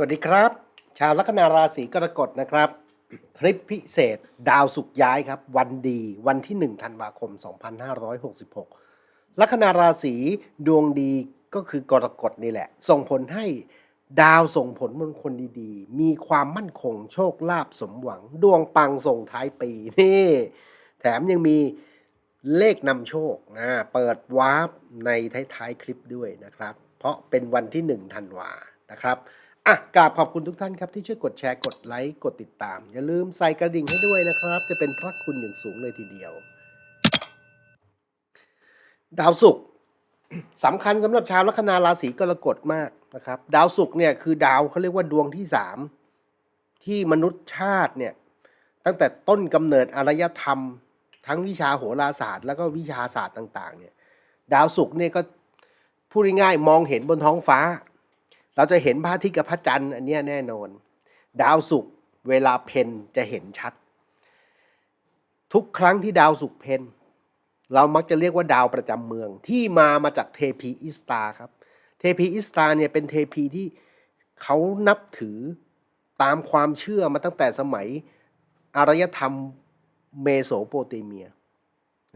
สวัสดีครับ ชาวลัคนาราศีกรกฎนะครับ คลิปพิเศษ ดาวสุกย้ายครับ วันดีวันที่ 1 ธันวาคม 2566 ลัคนาราศีดวงดีก็คือกรกฎนี่แหละ ส่งผลให้ดาวส่งผลบนคนดีๆ มีความมั่นคงโชคลาภสมหวัง ดวงปังส่งท้ายปีนี่แถมยังมีเลขนำโชคนะเปิดวาร์ปในท้ายๆคลิปด้วยนะครับ เพราะเป็นวันที่ 1 ธันวานะครับ อะกราบขอบคุณทุกท่านครับที่ช่วยกดแชร์กดไลค์กดติดตาม อย่าลืมใส่กระดิ่งให้ด้วยนะครับ จะเป็นพระคุณอย่างสูงเลยทีเดียว ดาวศุกร์สำคัญสำหรับชาวลัคนาราศีกรกฎมากนะครับ ดาวศุกร์เนี่ยคือดาวเขาเรียกว่าดวงที่สามที่มนุษย์ชาติเนี่ยตั้งแต่ต้นกำเนิดอารยธรรม ทั้งวิชาโหราศาสตร์ แล้วก็วิชาศาสตร์ต่าง ๆ เนี่ย ดาวศุกร์เนี่ยก็พูดง่ายๆมองเห็นบนท้องฟ้า เราจะเห็นพระอาทิตย์กับพระจันทร์อันนี้แน่นอน ดาวศุกร์เวลาเพนจะเห็นชัด ทุกครั้งที่ดาวศุกร์เพนเรามักจะเรียกว่าดาวประจำเมืองที่มามาจากเทพีอิสตาครับ เทพีอิสตาเนี่ยเป็นเทพีที่เขานับถือตามความเชื่อมาตั้งแต่สมัยอารยธรรมเมโสโปเตเมีย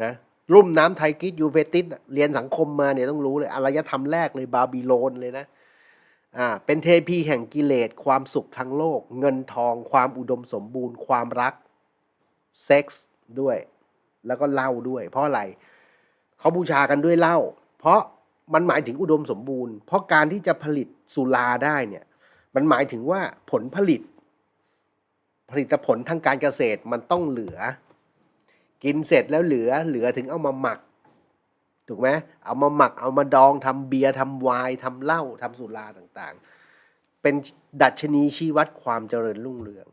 นะรุ่มน้ำไทกิสยูเฟติสเรียนสังคมมาเนี่ยต้องรู้เลยอารยธรรมแรกเลยบาบิโลนเลยนะ อ่าเป็นเทพีแห่งกิเลสความสุขทั้งโลก เงินทองความอุดมสมบูรณ์ ความรักเซ็กส์ด้วย แล้วก็เหล้าด้วย เพราะอะไรเขาบูชากันด้วยเหล้าเพราะมันหมายถึงอุดมสมบูรณ์ เพราะการที่จะผลิตสุราได้เนี่ยมันหมายถึงว่าผลผลิต ผลิตผลทางการเกษตรมันต้องเหลือ กินเสร็จแล้วเหลือเหลือถึงเอามาหมัก ถูกไหมเอามาหมักเอามาดองทำเบียร์ทำไวน์ทำเหล้าทำสุราต่างๆ เป็นดัชนีชี้วัดความเจริญรุ่งเรือง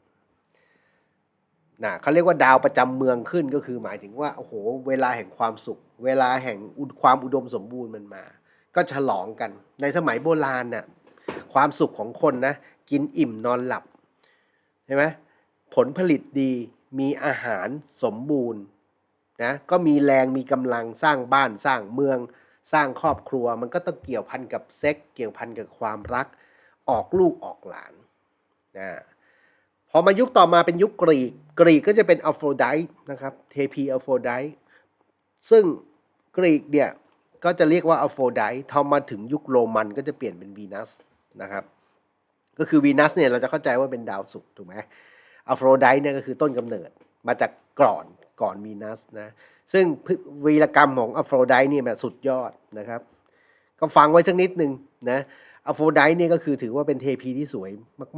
นะเขาเรียกว่าดาวประจำเมืองขึ้นก็คือหมายถึงว่าโอ้โหเวลาแห่งความสุข เวลาแห่งอุดความอุดมสมบูรณ์มันมา ก็ฉลองกัน ในสมัยโบราณน่ะความสุขของคนนะกินอิ่มนอนหลับใช่ไหมผลผลิตดีมีอาหารสมบูรณ์ นะก็มีแรงมีกำลังสร้างบ้านสร้างเมือง สร้างครอบครัว มันก็ต้องเกี่ยวพันกับเซ็กเกี่ยวพันกับความรัก ออกลูกออกหลานนะพอมายุคต่อมาเป็นยุคกรีกกรีกก็จะเป็นอัลโฟไดต์นะครับเทพีอัลโฟไดต์ซึ่งกรีกเนี่ยก็จะเรียกว่าอัลโฟไดต์ทอมาถึงยุคโรมันก็จะเปลี่ยนเป็นวีนัสนะครับ ก็คือวีนัสเนี่ยเราจะเข้าใจว่าเป็นดาวศุกร์ถูกไหมอัลโฟไดต์เนี่ยก็คือต้นกำเนิดมาจากก่อน ก่อนวีนัสนะ ซึ่งวีรกรรมของอัลโฟไดเนี่ยแบบสุดยอดนะครับ ก็ฟังไว้สักนิดหนึ่งนะอัลโฟไดเนี่ยก็คือถือว่าเป็นเทพีที่สวย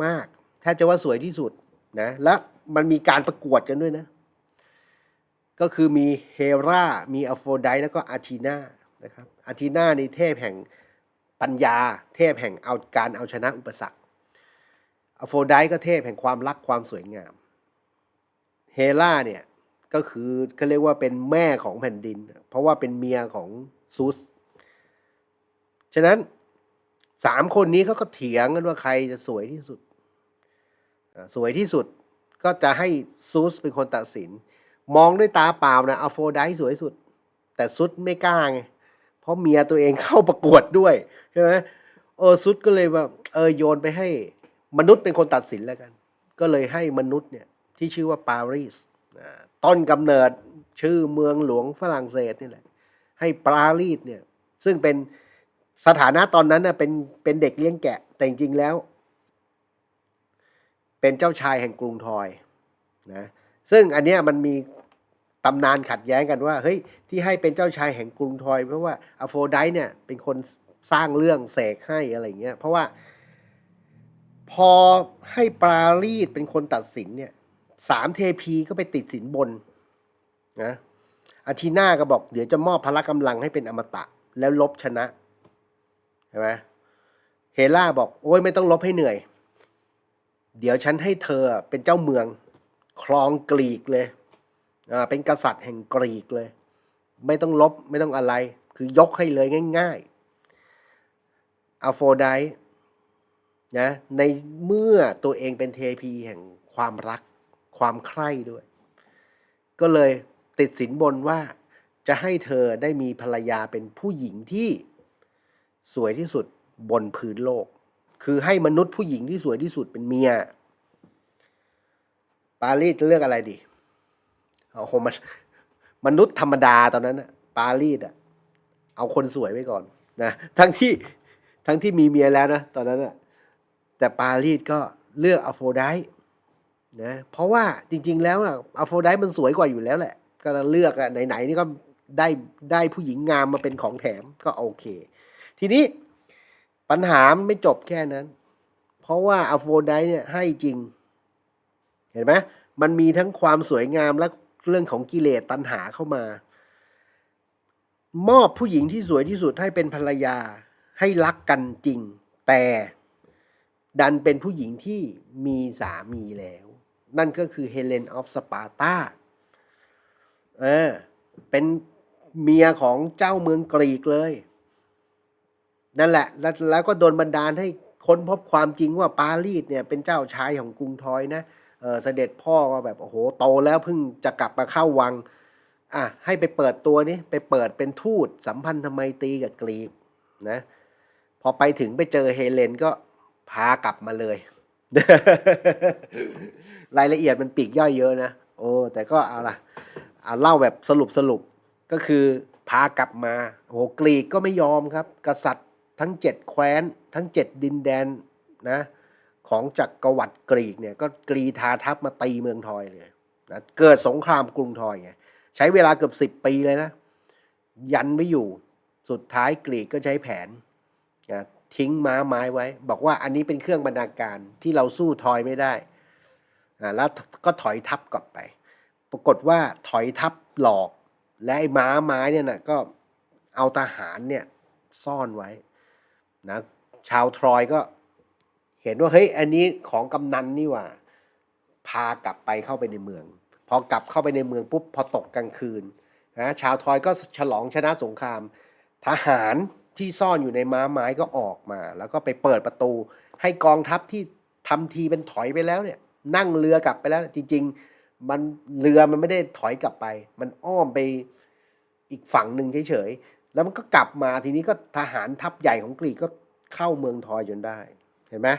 มากๆแทบจะว่าสวยที่สุดนะ และมันมีการประกวดกันด้วยนะ ก็คือมีเฮรามีอัลโฟไดแล้วก็อาทีนานะครับอาทีนาในเทพแห่งปัญญา เทพแห่งเอาการเอาชนะอุปสรรคอัลโฟไดก็เทพแห่งความรักความสวยงาม เฮราเนี่ย ก็คือเขาเรียกว่าเป็นแม่ของแผ่นดิน เพราะว่าเป็นเมียของซูส ฉะนั้นสามคนนี้เขาก็เถียงกันว่าใครจะสวยที่สุด สวยที่สุดก็จะให้ซูสเป็นคนตัดสิน มองด้วยตาเปล่านะอโฟไดสวยสุด แต่ซุดไม่กล้าไง เพราะเมียตัวเองเข้าประกวดด้วยใช่ไหมเออซุดก็เลยว่าเออโยนไปให้มนุษย์เป็นคนตัดสินแล้วกัน ก็เลยให้มนุษย์เนี่ยที่ชื่อว่าปารีส ต้นกำเนิดชื่อเมืองหลวงฝรั่งเศสนี่แหละ ให้ปารีสเนี่ย ซึ่งเป็นสถานะตอนนั้นน่ะเป็นเป็นเด็กเลี้ยงแกะ แต่จริงๆแล้ว เป็นเจ้าชายแห่งกรุงทอยนะซึ่งอันเนี้ยมันมีตำนานขัดแย้งกันว่าเฮ้ยที่ให้เป็นเจ้าชายแห่งกรุงทอย เพราะว่าอโฟไดเนี่ย เป็นคนสร้างเรื่องเสกให้อะไรเงี้ยเพราะว่า พอให้ปารีสเป็นคนตัดสินเนี่ย สามเทพีก็ไปติดสินบนนะอาทีนาก็บอกเดี๋ยวจะมอบพละกำลังให้เป็นอมตะ แล้วลบชนะใช่ไหมเฮล่าบอกโอ้ยไม่ต้องลบให้เหนื่อย เดี๋ยวฉันให้เธอเป็นเจ้าเมืองครองกรีกเลยอ่าเป็นกษัตริย์แห่งกรีกเลย ไม่ต้องลบไม่ต้องอะไร คือยกให้เลยง่ายๆอัลโฟไดนะในเมื่อตัวเองเป็นเทพีแห่งความรัก ความใคร่ด้วย ก็เลยติดสินบนว่าจะให้เธอได้มีภรรยาเป็นผู้หญิงที่สวยที่สุดบนพื้นโลก คือให้มนุษย์ผู้หญิงที่สวยที่สุดเป็นเมีย ปารีสจะเลือกอะไรดีเอาคงมันมนุษย์ธรรมดาตอนนั้นนะปารีสอะเอาคนสวยไว้ก่อนนะทั้งที่ทั้งที่มีเมียแล้วนะตอนนั้นอะแต่ปารีสก็เลือกอโฟไดต์ นะเพราะว่าจริง ๆ แล้วอะอโฟไดมันสวยกว่าอยู่แล้วแหละก็เลือกอะไหนๆนี่ก็ได้ได้ผู้หญิงงามมาเป็นของแถมก็โอเค ทีนี้ปัญหาไม่จบแค่นั้น เพราะว่าอโฟไดเนี่ยให้จริง เห็นไหมมันมีทั้งความสวยงามและเรื่องของกิเลสตัณหาเข้ามามอบผู้หญิงที่สวยที่สุดให้เป็นภรรยาให้รักกันจริง แต่ดันเป็นผู้หญิงที่มีสามีแล้ว นั่นก็คือเฮเลนออฟสปาร์ตาเออ เป็นเมียของเจ้าเมืองกรีกเลย นั่นแหละ แล้วแล้วก็โดนบันดาลให้ค้นพบความจริงว่าปารีสเนี่ยเป็นเจ้าชายของกรุงทอยนะเออเสด็จพ่อก็แบบโอ้โหโตแล้วเพิ่งจะกลับมาเข้าวัง อะให้ไปเปิดตัวนี้ไปเปิดเป็นทูตสัมพันธไมตรีกับกรีกนะ พอไปถึงไปเจอเฮเลนก็พากลับมาเลย รายละเอียดมันปีกย่อยเยอะนะ โอ้ แต่ก็เอาล่ะเอาเล่าแบบสรุปสรุปก็คือพากลับมาโอ้โหกรีกก็ไม่ยอมครับ กษัตริย์ทั้งเจ็ดแคว้น ทั้งเจ็ดดินแดนนะของจักรวรรดิกรีกเนี่ยก็กรีธาทัพมาตีเมืองทอยเลยนะเกิดสงครามกรุงทอยไงใช้เวลาเกือบสิบปีเลยนะ ยันไม่อยู่สุดท้ายกรีกก็ใช้แผนนะ ทิ้งม้าไม้ไว้ บอกว่าอันนี้เป็นเครื่องบรรณาการที่เราสู้ทอยไม่ได้อ่าแล้วก็ถอยทัพกลับไป ปรากฏว่าถอยทัพหลอก และไอ้ม้าไม้เนี่ยนะก็เอาทหารเนี่ยซ่อนไว้นะชาวทรอยก็เห็นว่าเฮ้ยอันนี้ของกำนันนี่ว่า พากลับไปเข้าไปในเมือง พอกลับเข้าไปในเมืองปุ๊บพอตกกลางคืนนะชาวทอยก็ฉลองชนะสงคราม ทหาร ที่ซ่อนอยู่ในม้าไม้ก็ออกมา แล้วก็ไปเปิดประตู ให้กองทัพที่ทำทีเป็นถอยไปแล้วเนี่ย นั่งเรือกลับไปแล้ว จริง ๆ มันเรือมันไม่ได้ถอยกลับไป มันอ้อมไปอีกฝั่งหนึ่งเฉยๆแล้วมันก็กลับมาทีนี้ก็ทหารทัพใหญ่ของกรีกก็เข้าเมืองทอยจนได้ เห็นไหม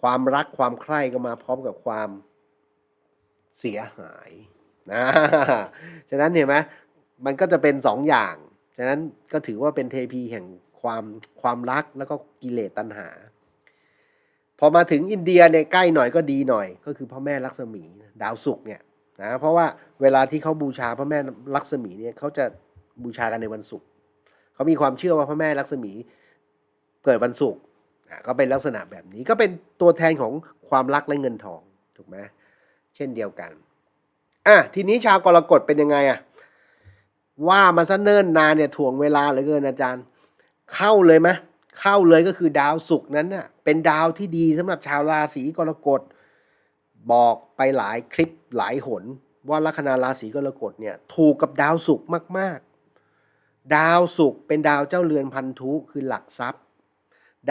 ความรักความใคร่ก็มาพร้อมกับความเสียหายนะฉะนั้นเห็นไหมมันก็จะเป็นสองอย่าง ฉะนั้นก็ถือว่าเป็นเทพีแห่งความความรักแล้วก็กิเลสตัณหา พอมาถึงอินเดียเนี่ยใกล้หน่อยก็ดีหน่อย ก็คือพระแม่ลักษมีดาวศุกร์เนี่ยนะเพราะว่าเวลาที่เขาบูชาพระแม่ลักษมีเนี่ยเขาจะบูชากันในวันศุกร์เขามีความเชื่อว่าพระแม่ลักษมีเกิดวันศุกร์ก็เป็นลักษณะแบบนี้ก็เป็นตัวแทนของความรักและเงินทองถูกไหมเช่นเดียวกันอะทีนี้ชาวกรกฎเป็นยังไงอะ ว่ามาซะเนิ่นนานเนี่ยถ่วงเวลาเหลือเกินอาจารย์ เข้าเลยไหมเข้าเลยก็คือดาวศุกร์นั้นน่ะเป็นดาวที่ดีสำหรับชาวราศีกรกฎบอกไปหลายคลิปหลายหน ว่าลัคนาราศีกรกฎเนี่ยถูกกับดาวศุกร์มาก ๆ ดาวศุกร์เป็นดาวเจ้าเรือนพันธุคือหลักทรัพย์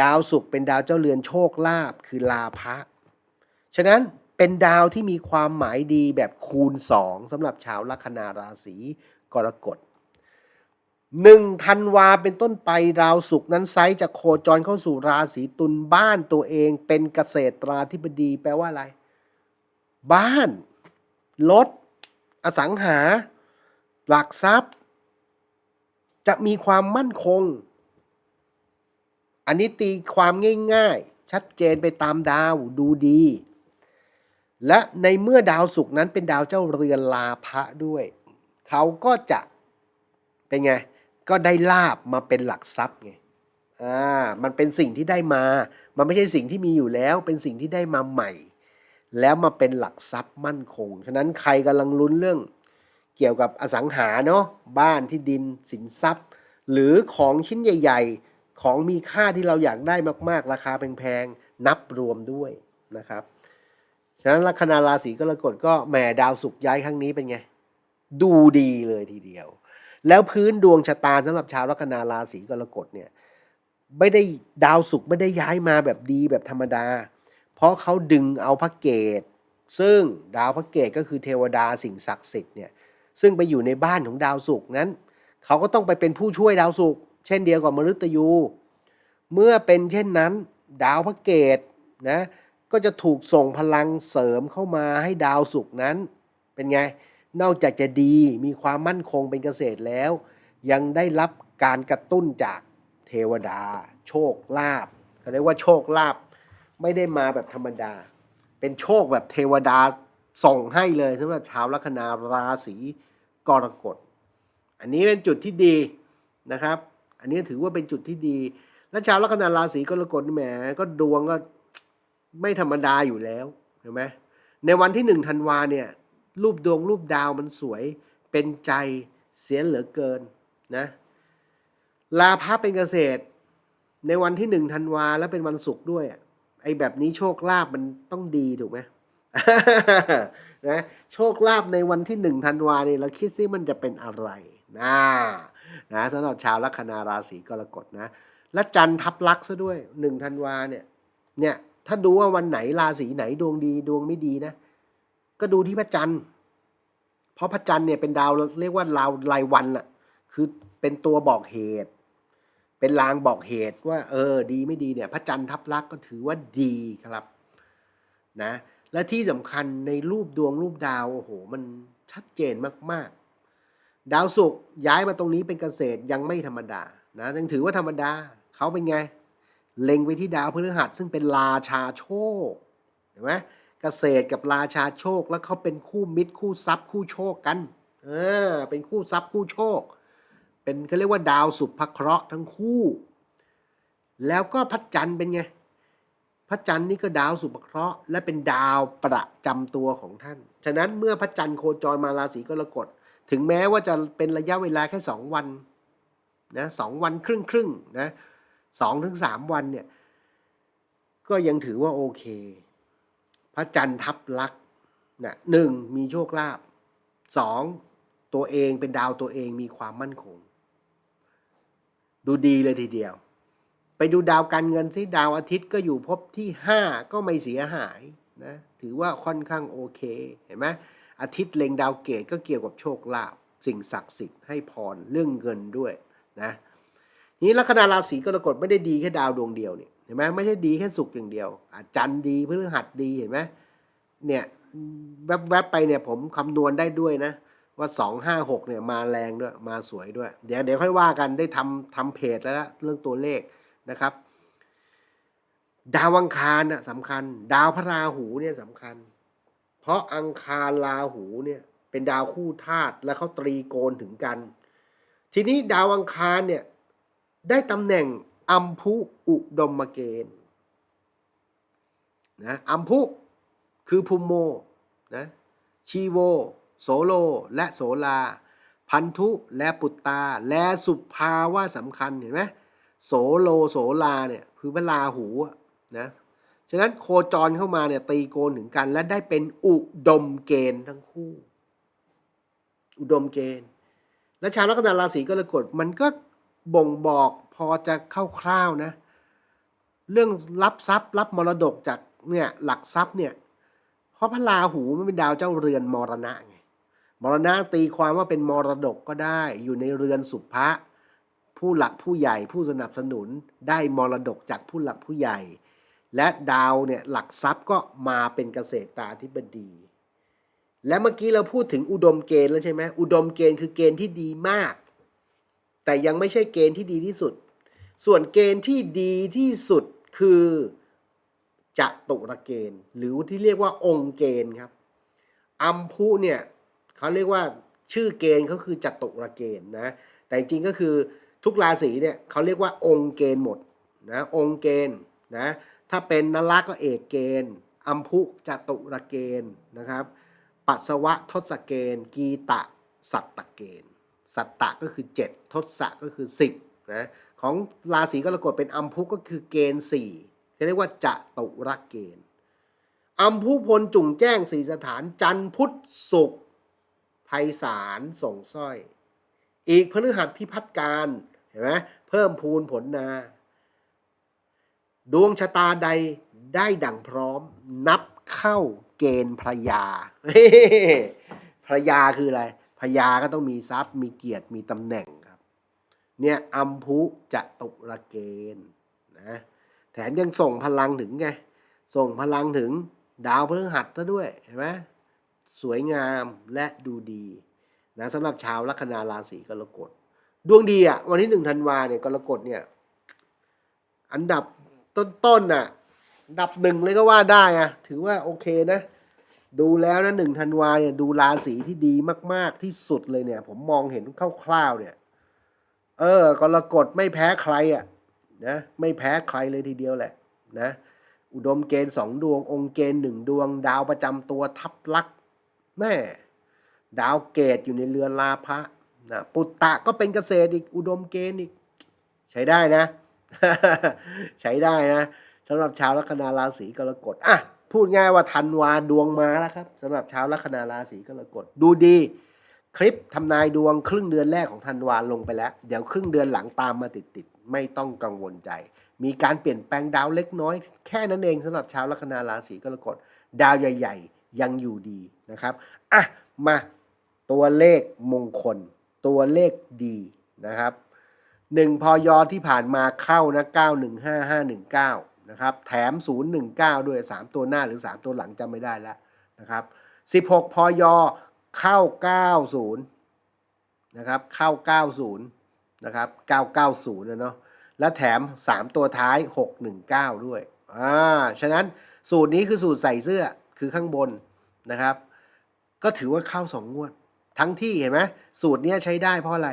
ดาวศุกร์เป็นดาวเจ้าเรือนโชคลาภคือลาภะฉะนั้นเป็นดาวที่มีความหมายดีแบบคูณสองสำหรับชาวลัคนาราศี กรกฎหนึ่งธันวาเป็นต้นไปดาวศุกร์นั้นไซจะโคจรเข้าสู่ราศีตุลบ้านตัวเองเป็นเกษตราธิบดีแปลว่าอะไร บ้าน รถ อสังหา หลักทรัพย์ จะมีความมั่นคง อันนี้ตีความง่ายๆ ชัดเจนไปตามดาวดูดี และในเมื่อดาวศุกร์นั้นเป็นดาวเจ้าเรือนลาภะด้วย เขาก็จะเป็นไง ก็ได้ลาบมาเป็นหลักทรัพย์ไงอ่ามันเป็นสิ่งที่ได้มา มันไม่ใช่สิ่งที่มีอยู่แล้ว เป็นสิ่งที่ได้มาใหม่ แล้วมาเป็นหลักทรัพย์มั่นคง ฉะนั้นใครกำลังลุ้นเรื่อง เกี่ยวกับอสังหาเนาะบ้านที่ดินสินทรัพย์ หรือของชิ้นใหญ่ ๆ ของมีค่าที่เราอยากได้มากๆ ราคาแพงๆนับรวมด้วยนะครับฉะนั้นลัคนาราศีกรกฎก็แหมดาวศุกย้ายครั้งนี้เป็นไง ดูดีเลยทีเดียว แล้วพื้นดวงชะตาสำหรับชาวลัคนาราศีกรกฎเนี่ยไม่ได้ดาวศุกร์ไม่ได้ย้ายมาแบบดีแบบธรรมดา เพราะเขาดึงเอาพระเกตซึ่งดาวพระเกตก็คือเทวดาสิ่งศักดิ์สิทธิ์เนี่ยซึ่งไปอยู่ในบ้านของดาวศุกร์นั้น เขาก็ต้องไปเป็นผู้ช่วยดาวศุกร์เช่นเดียวกับมฤตยู เมื่อเป็นเช่นนั้น ดาวพระเกตนะก็จะถูกส่งพลังเสริมเข้ามาให้ดาวศุกร์นั้นเป็นไง นอกจากจะดีมีความมั่นคงเป็นเกษตรแล้ว ยังได้รับการกระตุ้นจากเทวดา โชคลาภเขาเรียกว่าโชคลาภไม่ได้มาแบบธรรมดา เป็นโชคแบบเทวดาส่งให้เลยสำหรับชาวลัคนาราศีกรกฎอันนี้เป็นจุดที่ดีนะครับ อันนี้ถือว่าเป็นจุดที่ดี และชาวลัคนาราศีกรกฎนี่แหมก็ดวงก็ไม่ธรรมดาอยู่แล้วเห็นไหมในวันที่หนึ่งธันวาเนี่ย รูปดวงรูปดาวมันสวย เป็นใจเสียเหลือเกินนะลาพระเป็นเกษตร ในวันที่หนึ่งธันวาแล้วเป็นวันศุกร์ด้วยไอ้แบบนี้โชคลาภมันต้องดีถูกไหมนะโชคลาภในวันที่หนึ่งธันวาเนี่ยเราคิดซิมันจะเป็นอะไรนะนะสำหรับชาวลัคนาราศีกรกฎนะและจันทับลักซะด้วยหนึ่งธันวาเนี่ยเนี่ยถ้าดูว่าวันไหนราศีไหนดวงดีดวงไม่ดีนะ ก็ดูที่พระจันทร์ เพราะพระจันทร์เนี่ยเป็นดาวเรียกว่าดาวรายวันล่ะคือเป็นตัวบอกเหตุ เป็นลางบอกเหตุว่า เออ ดีไม่ดีเนี่ย พระจันทร์ทับลักษ์ก็ถือว่าดีครับ นะ และที่สำคัญในรูปดวงรูปดาวโอ้โหมันชัดเจนมากๆ ดาวศุกร์ย้ายมาตรงนี้เป็นเกษตรยังไม่ธรรมดานะยังถือว่าธรรมดาเขาเป็นไง เล็งไปที่ดาวพฤหัสซึ่งเป็นราชาโชคเห็นไหม เกษตรกับราชาโชค แล้วเขาเป็นคู่มิตรคู่ทรัพย์คู่โชคกัน เออ เป็นคู่ทรัพย์คู่โชค เป็นเขาเรียกว่าดาวสุภเคราะห์ทั้งคู่ แล้วก็พระจันทร์เป็นไง พระจันทร์นี่ก็ดาวสุภเคราะห์และเป็นดาวประจำตัวของท่าน ฉะนั้นเมื่อพระจันทร์โคจรมาราศีกรกฎ ถึงแม้ว่าจะเป็นระยะเวลาแค่สองวันนะสองวันครึ่งครึ่งนะสองถึงสามวันเนี่ย ก็ยังถือว่าโอเค พระจันทร์ทับลักษ์นะหนึ่งมีโชคลาภสองตัวเองเป็นดาวตัวเองมีความมั่นคง ดูดีเลยทีเดียว ไปดูดาวการเงินที่ดาวอาทิตย์ก็อยู่ภพที่ห้าก็ไม่เสียหายนะถือว่าค่อนข้างโอเคเห็นไหมอาทิตย์เล็งดาวเกตก็เกี่ยวกับโชคลาภสิ่งศักดิ์สิทธิ์ให้พรเรื่องเงินด้วยนะนี้ลัคนาราศีกรกฎไม่ได้ดีแค่ดาวดวงเดียวเนี่ย เห็นไหมไม่ใช่ดีแค่ศุกอย่างเดียวอาจันดีพฤหัสดีเห็นไหมเนี่ยแวบๆไปเนี่ยผมคำนวณได้ด้วยนะ ว่าสองห้าหกเนี่ยมาแรงด้วยมาสวยด้วย เดี๋ยวเดี๋ยวค่อยว่ากันได้ทำทำเพจแล้วนะเรื่องตัวเลขนะครับ ดาวอังคารน่ะสำคัญ ดาวพระราหูเนี่ยสำคัญ เพราะอังคารราหูเนี่ยเป็นดาวคู่ธาตุและเขาตรีโกณถึงกัน ทีนี้ดาวอังคารเนี่ยได้ตำแหน่ง อัมพุอุดมเกณฑ์นะอัมพุคือภูมิโมนะชีโว โสโล และโสลา พันธุและปุตตา และสุภาว่าสำคัญเห็นไหมโสโลโสลาเนี่ยคือพระราหูนะฉะนั้นโคจรเข้ามาเนี่ยตีโกนถึงกันและได้เป็นอุดมเกณฑ์ทั้งคู่ อุดมเกณฑ์ และชาวลัคนาราศีกรกฎมันก็ บ่งบอกพอจะคร่าวๆนะ เรื่องรับทรัพย์ รับมรดกจากเนี่ยหลักทรัพย์เนี่ยเพราะพระราหูมันเป็นดาวเจ้าเรือนมรณะไงมรณะตีความว่าเป็นมรดกก็ได้อยู่ในเรือนสุภะผู้หลักผู้ใหญ่ผู้สนับสนุนได้มรดกจากผู้หลักผู้ใหญ่ และดาวเนี่ยหลักทรัพย์ก็มาเป็นเกษตรตาธิบดี และเมื่อกี้เราพูดถึงอุดมเกณฑ์แล้วใช่ไหมอุดมเกณฑ์คือเกณฑ์ที่ดีมาก แต่ยังไม่ใช่เกณฑ์ที่ดีที่สุด ส่วนเกณฑ์ที่ดีที่สุดคือจตุระเกณฑ์ หรือที่เรียกว่าองค์เกณฑ์ครับ อัมพุเนี่ยเขาเรียกว่าชื่อเกณฑ์เขาคือจตุระเกณฑ์นะ แต่จริงก็คือทุกราศีเนี่ยเขาเรียกว่าองค์เกณฑ์หมดนะองค์เกณฑ์นะถ้าเป็นนลักษ์ก็เอกเกณฑ์ อัมพุจตุระเกณฑ์นะครับ ปัสสวะทศเกณฑ์ กีตะสัตตเกณฑ์ สัตตะก็คือ 7 ทศะก็คือ 10นะของราศีกรกฎเป็นอัมพุก็คือเกณฑ์4เขาเรียกว่าจะตุรเกณฑ์อัมพุพลจุ่งแจ้งสีสถานจันพุทธศุกร์ไพศาลส่งสร้อย อีกพฤหัสพิพัฒการเห็นไหมเพิ่มพูนผลนา ดวงชะตาใดได้ดั่งพร้อม นับเข้าเกณฑ์พระยาพระยาคืออะไร พระยาก็ต้องมีทรัพย์ มีเกียรติมีตำแหน่งครับ เนี่ยอัมพุจะตุระเกณฑ์นะแถมยังส่งพลังถึงไง ส่งพลังถึงดาวพฤหัสซะด้วยเห็นไหมสวยงามและดูดีนะสำหรับชาวลัคนาราศีกรกฎดวงดีอะวันที่หนึ่งธันวาเนี่ยกรกฎเนี่ย อันดับต้นๆน่ะ อันดับหนึ่งเลยก็ว่าได้อะถือว่าโอเคนะ ดูแล้วนะหนึ่งธันวาเนี่ยดูราศีที่ดีมาก ๆที่สุดเลยเนี่ย ผมมองเห็นคร่าวๆเนี่ย เออกรกฎไม่แพ้ใครอะนะไม่แพ้ใครเลยทีเดียวแหละนะอุดมเกณฑ์สองดวง องค์เกณฑ์หนึ่งดวง ดาวประจำตัวทับลักแม่ดาวเกตอยู่ในเรือนลาภะนะปุตตะก็เป็นเกษตรอีกอุดมเกณฑ์อีก ใช้ได้นะ ใช้ได้นะสำหรับชาวลัคนาราศีกรกฎอะ พูดง่ายว่าธันวาดวงมาแล้วครับสำหรับชาวลัคนาราศีกรกฎดูดี คลิปทำนายดวงครึ่งเดือนแรกของธันวาลงไปแล้ว เดี๋ยวครึ่งเดือนหลังตามมาติดๆไม่ต้องกังวลใจ มีการเปลี่ยนแปลงดาวเล็กน้อย แค่นั้นเองสำหรับชาวลัคนาราศีกรกฎดาวใหญ่ ๆ ยังอยู่ดีนะครับอะมาตัวเลขมงคล ตัวเลขดีนะครับหนึ่งพอยอที่ผ่านมาเข้านะเก้าหนึ่งห้าห้าหนึ่งเก้า นะครับ แถมศูนย์หนึ่งเก้าด้วยสามตัวหน้าหรือสามตัวหลังจำไม่ได้แล้วนะครับสิบหกพอยอเข้าเก้าศูนย์นะครับ เข้าเก้าศูนย์นะครับเก้าเก้าศูนย์นะเนาะ และแถม 3 ตัวท้าย 619 ด้วย อ่า ฉะนั้นสูตรนี้คือสูตรใส่เสื้อ คือข้างบนนะครับ ก็ถือว่าเข้าสองงวด ทั้งที่เห็นไหมสูตรนี้ใช้ได้เพราะอะไร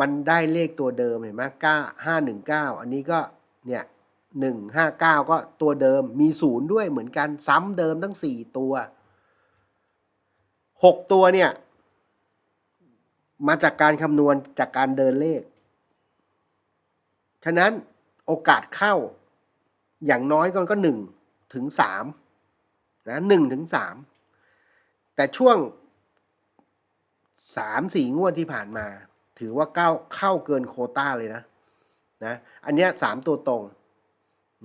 มันได้เลขตัวเดิมเห็นไหมก้าห้าหนึ่งเก้าอันนี้ก็เนี่ย หนึ่งห้าเก้าก็ตัวเดิมมีศูนย์ด้วยเหมือนกันซ้ำเดิมทั้งสี่ตัวหกตัวเนี่ย มาจากการคำนวณจากการเดินเลข ฉะนั้นโอกาสเข้าอย่างน้อยก็ก็หนึ่งถึงสามนะหนึ่งถึงสามแต่ช่วงสามสี่งวดที่ผ่านมา ถือว่าเข้าเข้าเกินโคต้าเลยนะนะ อันเนี้ยสามตัวตรง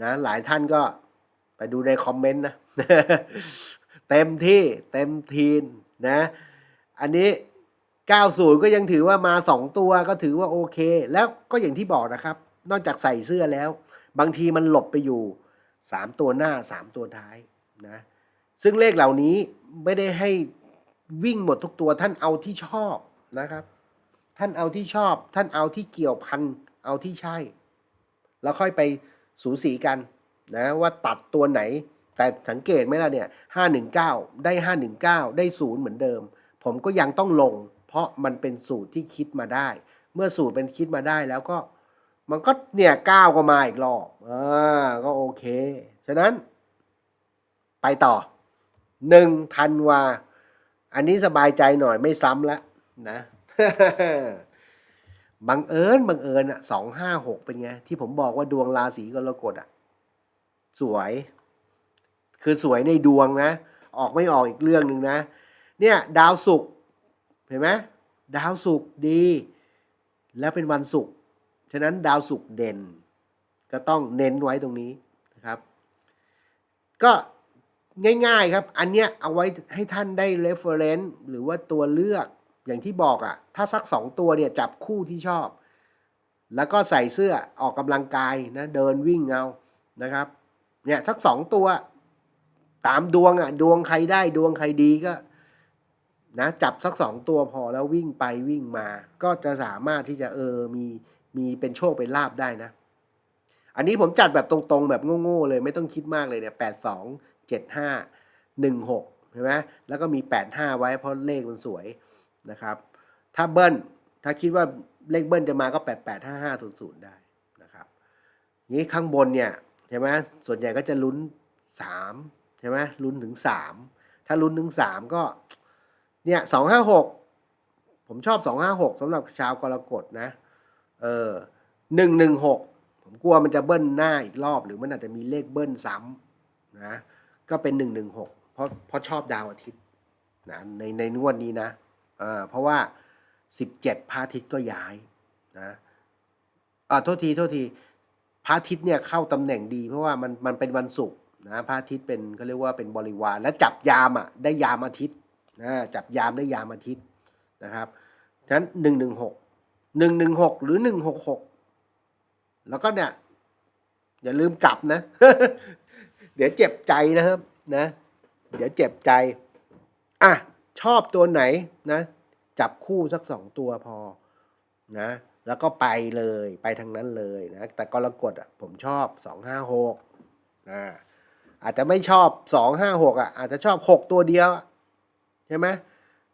นะหลายท่านก็ไปดูในคอมเมนต์นะ เต็มที่เต็มทีนนะ อันนี้ 90 ก็ยังถือว่ามา 2 ตัวก็ถือว่าโอเค แล้วก็อย่างที่บอกนะครับ นอกจากใส่เสื้อแล้ว บางทีมันหลบไปอยู่ 3 ตัวหน้า 3 ตัวท้ายนะ ซึ่งเลขเหล่านี้ไม่ได้ให้วิ่งหมดทุกตัวท่านเอาที่ชอบนะครับ ท่านเอาที่ชอบ ท่านเอาที่เกี่ยวพัน เอาที่ใช่ แล้วค่อยไป สูสีกันนะว่าตัดตัวไหน แต่สังเกตไหมล่ะเนี่ย519ได้519ได้ศูนย์เหมือนเดิม ผมก็ยังต้องลง เพราะมันเป็นสูตรที่คิดมาได้ เมื่อสูตรเป็นคิดมาได้แล้วก็ มันก็เนี่ยก้าก็มาอีกรอบอ่าก็โอเค ฉะนั้น ไปต่อหนึ่งธันวา อันนี้สบายใจหน่อยไม่ซ้ำแล้วนะ บังเอิญบังเอิญอะสองห้าหกเป็นไง ที่ผมบอกว่าดวงราศีกรกฎอะ สวย คือสวยในดวงนะ ออกไม่ออกอีกเรื่องหนึ่งนะ เนี่ย ดาวศุกร์เห็นไหมดาวศุกร์ดี แล้วเป็นวันศุกร์ฉะนั้นดาวศุกร์เด่น ก็ต้องเน้นไว้ตรงนี้นะครับ ก็ง่ายๆครับ อันเนี้ยเอาไว้ให้ท่านได้ reference หรือว่าตัวเลือก อย่างที่บอกอะ่ะ ถ้าสักสองตัวเนี่ยจับคู่ที่ชอบ แล้วก็ใส่เสื้อออกกำลังกายนะเดินวิ่งเอานะครับเนี่ยสักสองตัวตามดวงอะ่ะดวงใครได้ดวงใครดีก็นะจับสักสองตัวพอแล้ววิ่งไปวิ่งมา ก็จะสามารถที่จะเออมีมีเป็นโชคเป็นลาบได้นะ อันนี้ผมจัดแบบตรงๆ แบบโง่ๆเลยไม่ต้องคิดมากเลยเนี่ยแปดสองเจ็ดห้าหนึ่งหกเห็นไหมแล้วก็มีแปดห้าไว้เพราะเลขมันสวย นะครับ ถ้าเบิ้ลถ้าคิดว่าเลขเบิ้ลจะมาก็แปดแปดห้าห้าศูนย์ศูนย์ได้นะครับนี้ข้างบนเนี่ยใช่ไหมส่วนใหญ่ก็จะลุ้นสามใช่ไหมลุ้นถึงสามถ้าลุ้นถึงสามก็เนี่ยสองห้าหกผมชอบสองห้าหกสำหรับชาวกรกฎนะเออหนึ่งหนึ่งหกผมกลัวมันจะเบิ้ลหน้าอีกรอบ หรือมันอาจจะมีเลขเบิ้ลซ้ำนะก็เป็นหนึ่งหนึ่งหกเพราะเพราะชอบดาวอาทิตย์นะในในนวดนี้นะ ออเพราะว่าสิบเจ็ดพระอาทิตย์ก็ย้ายนะอ่าโทษทีโทษทีพระอาทิตย์เนี่ยเข้าตำแหน่งดี เพราะว่ามันมันเป็นวันศุกร์นะพระอาทิตย์เป็นเขาเรียกว่าเป็นบริวารและจับยามอะได้ยามอาทิตย์นะจับยามได้ยามอาทิตย์นะครับฉะนั้นหนึ่งหนึ่งหกหนึ่งหนึ่งหกหรือหนึ่งหกหกแล้วก็เนี่ยอย่าลืมกลับนะ เดี๋ยวเจ็บใจนะครับนะ เดี๋ยวเจ็บใจ อะ ชอบตัวไหนนะ จับคู่สักสองตัวพอนะ แล้วก็ไปเลยไปทางนั้นเลยนะ แต่กรกฎอะผมชอบสองห้าหกนะอาจจะไม่ชอบสองห้าหกอะอาจจะชอบหกตัวเดียวใช่ไหม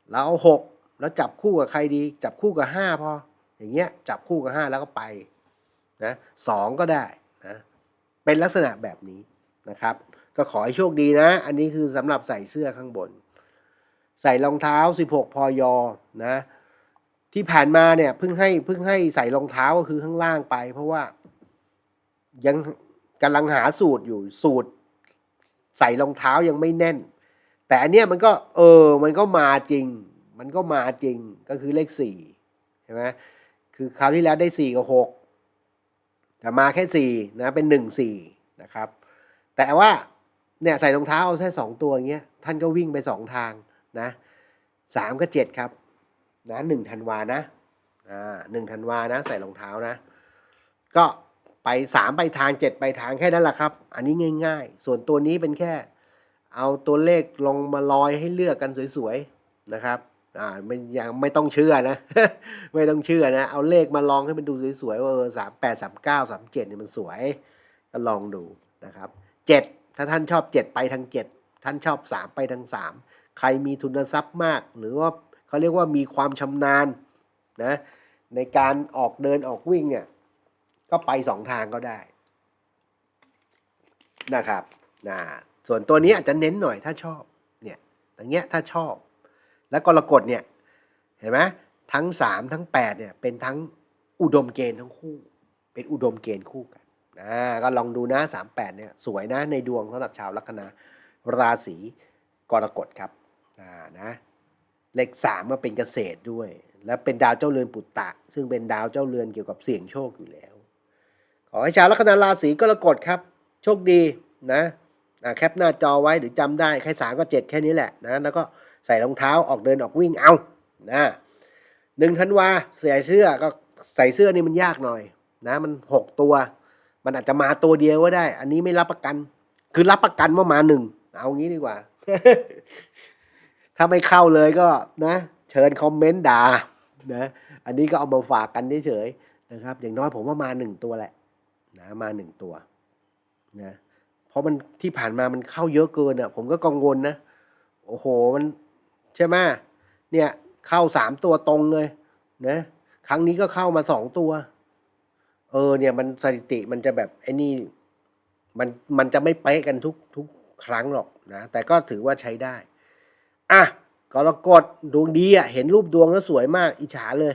เราเอาหกแล้วจับคู่กับใครดี จับคู่กับห้าพออย่างเงี้ยจับคู่กับห้าแล้วก็ไปนะสองก็ได้นะเป็นลักษณะแบบนี้นะครับ ก็ขอให้โชคดีนะ อันนี้คือสำหรับใส่เสื้อข้างบน ใส่รองเท้า 16 พอยอนะที่ผ่านมาเนี่ยเพิ่งให้เพิ่งให้ใส่รองเท้าก็คือข้างล่างไป เพราะว่ายังกำลังหาสูตรอยู่สูตร ใส่รองเท้ายังไม่แน่น แต่อันเนี้ยมันก็เออมันก็มาจริง มันก็มาจริงก็คือเลขสี่ใช่ไหมคือคราวที่แล้วได้สี่กับหกแต่มาแค่สี่นะเป็นหนึ่งสี่นะครับ แต่ว่าเนี่ยใส่รองเท้าเอาแค่สองตัวอย่างเงี้ยท่านก็วิ่งไปสองทาง นะสามกับเจ็ดครับนะหนึ่งธันวานะอ่าหนึ่งธันวานะใส่รองเท้านะ ก็ไปสามไปทางเจ็ดไปทางแค่นั้นแหละครับ อันนี้ง่าย ๆ ส่วนตัวนี้เป็นแค่ เอาตัวเลขลงมาลอยให้เลือกกันสวยๆนะครับอ่าไม่ยังไม่ต้องเชื่อนะ ไม่ต้องเชื่อนะ เอาเลขมาลองให้มันดูสวยๆว่าเออสามแปดสามเก้าสามเจ็ดเนี่ยมันสวยก็ลองดูนะครับเจ็ดถ้าท่านชอบเจ็ดไปทางเจ็ดท่านชอบสามไปทางสาม ใครมีทุนทรัพย์มาก หรือว่าเขาเรียกว่ามีความชำนาญนะในการออกเดินออกวิ่งเนี่ยก็ไปสองทางก็ได้นะครับนะส่วนตัวนี้อาจจะเน้นหน่อยถ้าชอบเนี่ยอย่างเงี้ยถ้าชอบ แล้วกรกฎเนี่ยเห็นไหมทั้งสามทั้งแปดเนี่ยเป็นทั้งอุดมเกณฑ์ทั้งคู่ เป็นอุดมเกณฑ์คู่กันนะก็ลองดูนะสามแปดเนี่ยสวยนะในดวงสำหรับชาวลัคนาราศีกรกฎครับ อ่านะเลขสามมาเป็นเกษตรด้วย และเป็นดาวเจ้าเรือนปุตตะ ซึ่งเป็นดาวเจ้าเรือนเกี่ยวกับเสี่ยงโชคอยู่แล้ว ขอให้ชาวลัคนาราศีกรกฎครับ โชคดีนะอ่าแคปหน้าจอไว้หรือจำได้แค่สามก็เจ็ดแค่นี้แหละนะแล้วก็ใส่รองเท้าออกเดินออกวิ่งเอานะหนึ่งธันวาใส่เสื้อก็ใส่เสื้อนี่มันยากหน่อยนะมันหกตัว มันอาจจะมาตัวเดียวก็ได้ อันนี้ไม่รับประกัน คือรับประกันว่ามาหนึ่งเอางี้ดีกว่า ถ้าไม่เข้าเลยก็นะเชิญคอมเมนต์ด่านะอันนี้ก็เอามาฝากกันเฉยๆนะครับ อย่างน้อยผมว่ามาหนึ่งตัวแหละนะมาหนึ่งตัวนะเพราะมันที่ผ่านมามันเข้าเยอะเกินอะ ผมก็กังวลนะโอ้โหมันใช่ไหมเนี่ยเข้าสามตัวตรงเลยนะครั้งนี้ก็เข้ามาสองตัว เออเนี่ยมันสถิติมันจะแบบไอ้นี่มันมันจะไม่เป๊ะกันทุกทุกครั้งหรอกนะ แต่ก็ถือว่าใช้ได้ อะกรกฎดวงดีอะเห็นรูปดวงแล้วสวยมากอิจฉาเลย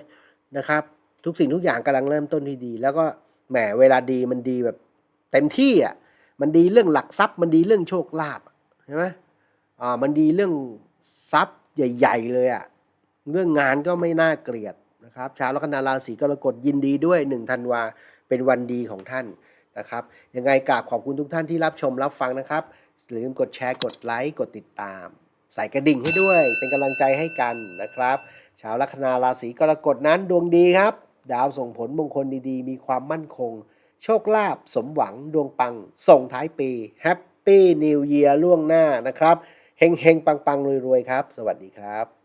นะครับ ทุกสิ่งทุกอย่างกำลังเริ่มต้นที่ดี แล้วก็แหมเวลาดีมันดีแบบ เต็มที่อะมันดีเรื่องหลักทรัพย์ มันดีเรื่องโชคลาภใช่ไหมอ่ามันดีเรื่องทรัพย์ใหญ่ ๆ เลยอะเรื่องงานก็ไม่น่าเกลียดนะครับชาวลัคนาราศีกรกฎยินดีด้วยหนึ่งธันวาเป็นวันดีของท่านนะครับยังไงกราบขอบคุณทุกท่านที่รับชมรับฟังนะครับอย่าลืมกดแชร์กดไลค์กดติดตาม ใส่กระดิ่งให้ด้วย เป็นกำลังใจให้กันนะครับ ชาวลัคนาราศีกรกฎนั้นดวงดีครับ ดาวส่งผลมงคลดีๆ มีความมั่นคง โชคลาภสมหวังดวงปัง ส่งท้ายปีแฮปปี้นิวเยียร์ล่วงหน้านะครับเฮงเฮงๆปังๆรวยๆ ครับ สวัสดีครับ